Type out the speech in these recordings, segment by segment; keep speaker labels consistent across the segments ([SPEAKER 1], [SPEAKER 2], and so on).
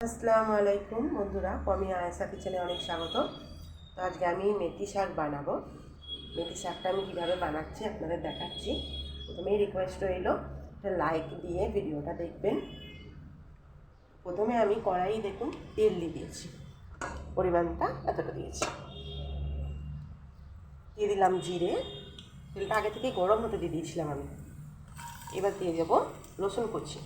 [SPEAKER 1] আসসালামু আলাইকুম বন্ধুরা, আমি আয়েসা কিচেনে অনেক স্বাগত। তো আজকে আমি মেথি শাক বানাবো। মেথি শাকটা আমি কীভাবে বানাচ্ছি আপনাদের দেখাচ্ছি। প্রথমেই রিকোয়েস্ট রইল, একটা লাইক দিয়ে ভিডিওটা দেখবেন। প্রথমে আমি কড়াই দেখুন তেল দিয়ে দিয়েছি। পরিমাণটা এতটা দিয়েছি। দিয়ে দিলাম জিরে। তেলটা আগে থেকে গরম হতে দিয়ে দিয়েছিলাম আমি। এবার দিয়ে দেবো রসুন কুচি।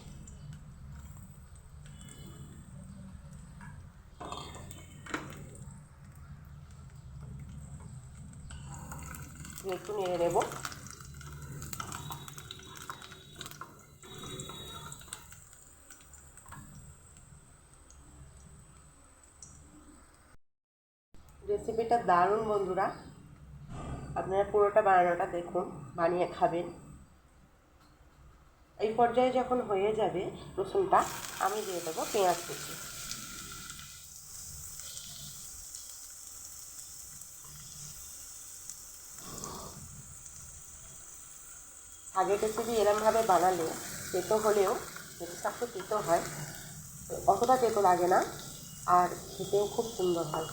[SPEAKER 1] একটু নেড়ে নেব। রেসিপিটা দারুণ, বন্ধুরা। আপনারা পুরোটা বানানোটা দেখুন, বানিয়ে খাবেন। এই পর্যায়ে যখন হয়ে যাবে রসুনটা, আমি দিয়ে দেবো পেঁয়াজ কুচি। আগের রেসিপি এরমভাবে বানালে, তেতো হলেও শাক তেতো হয় অতটা তেতো লাগে না, আর খেতেও খুব সুন্দর হয়।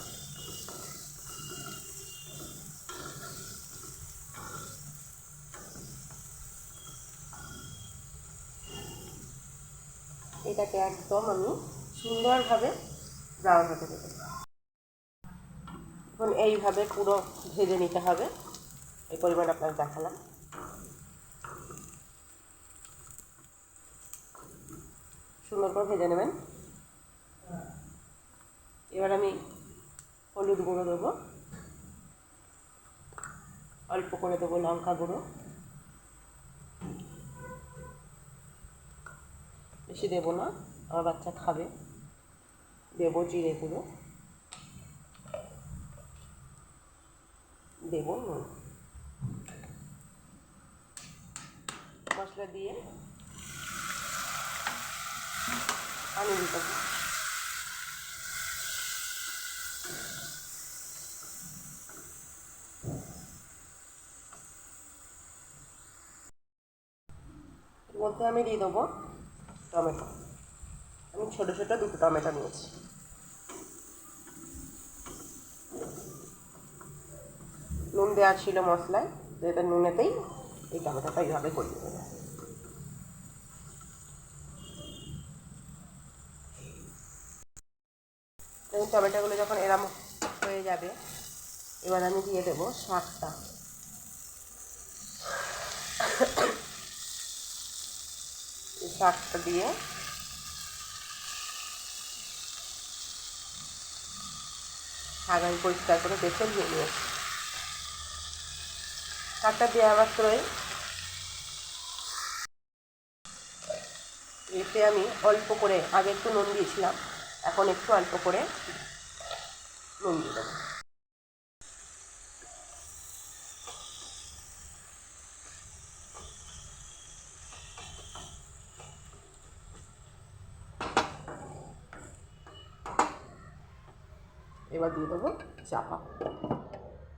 [SPEAKER 1] এটাকে একদম আমি সুন্দরভাবে ব্রাউন হতে দেবো। এখন এইভাবে পুরো ভেজে নিতে হবে। এই পরিমাণ আপনার দেখালাম। সুন্দর করে ভেজে নেবেন। এবার আমি হলুদ গুঁড়ো দেবো। অল্প করে দেবো লঙ্কা গুঁড়ো। বেশি দেবো না, আমার বাচ্চা খাবে। দেবো জিরে গুঁড়ো। দেবো নুন। মশলা দিয়ে এর মধ্যে আমি দিয়ে দেবো টমেটো। আমি ছোটো ছোটো দুটো টমেটো নিয়েছি। নুন দেওয়া ছিল মশলায় যেটা নুনেতেই এই টমেটোটা এইভাবে গলিয়ে দেবো। টমেটোগুলো যখন এরম হয়ে যাবে, এবার আমি দিয়ে দেবো শাকটা। শাকটা দিয়ে শাক আমি পরিষ্কার করে বেছে নিয়ে নিয়েছি। শাকটা দেওয়া মাত্রই এতে আমি অল্প করে, আগে একটু নুন দিয়েছিলাম। এখন একটু অল্প করে নুন দিয়ে দেবো। এবার দিয়ে দেবো চাপা।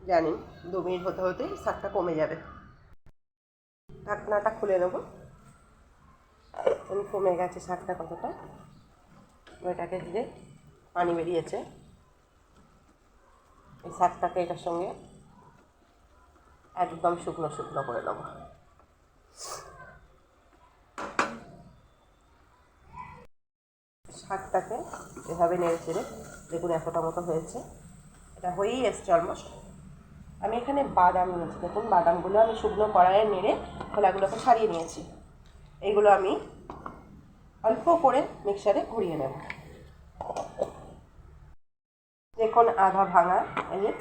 [SPEAKER 1] জানি দু মিনিট হতে হতেই শাকটা কমে যাবে। ঢাকনাটা খুলে নেব। কমে গেছে শাকটা কতটা? ওইটাকে দিয়ে পানি বেরিয়েছে। এই শাকটাকে এটার সঙ্গে একদম শুকনো শুকনো করে নেব। শাকটাকে এভাবে নেড়ে চেড়ে দেখুন এতটা মতো হয়েছে। এটা হয়েই এসছে অলমোস্ট আমি এখানে বাদাম নিয়েছি। দেখুন, বাদামগুলো আমি শুকনো কড়াইয়ে নেড়ে খোলাগুলোকে ছাড়িয়ে নিয়েছি। এইগুলো আমি অল্প করে মিক্সারে ঘুরিয়ে নেব। দেখুন আধা ভাঙা, এই যে,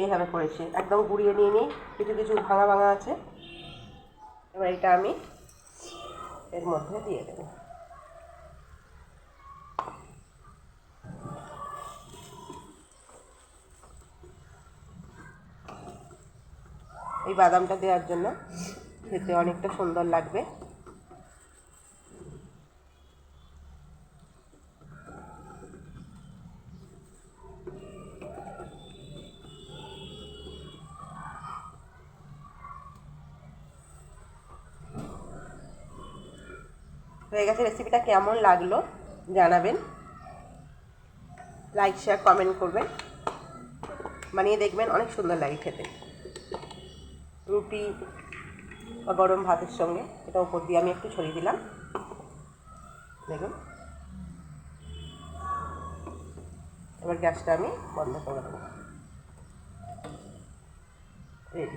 [SPEAKER 1] এইভাবে করেছি। একদম গুঁড়িয়ে নিয়ে নিই, কিছু কিছু ভাঙা ভাঙা আছে। এবার এটা আমি এর মধ্যে দিয়ে দেবো। এই বাদামটা দেওয়ার জন্য খেতে অনেকটা সুন্দর লাগবে। হয়ে গেছে রেসিপিটা কেমন লাগল জানাবেন। লাইক শেয়ার কমেন্ট করবেন। বানিয়ে দেখবেন, অনেক সুন্দর লাগে খেতে। রুটি বা গরম ভাতের সঙ্গে, এটা উপর দিয়ে আমি একটু ছড়িয়ে দিলাম। দেখুন। এবার গ্যাসটা আমি বন্ধ করে দেবো। রেডি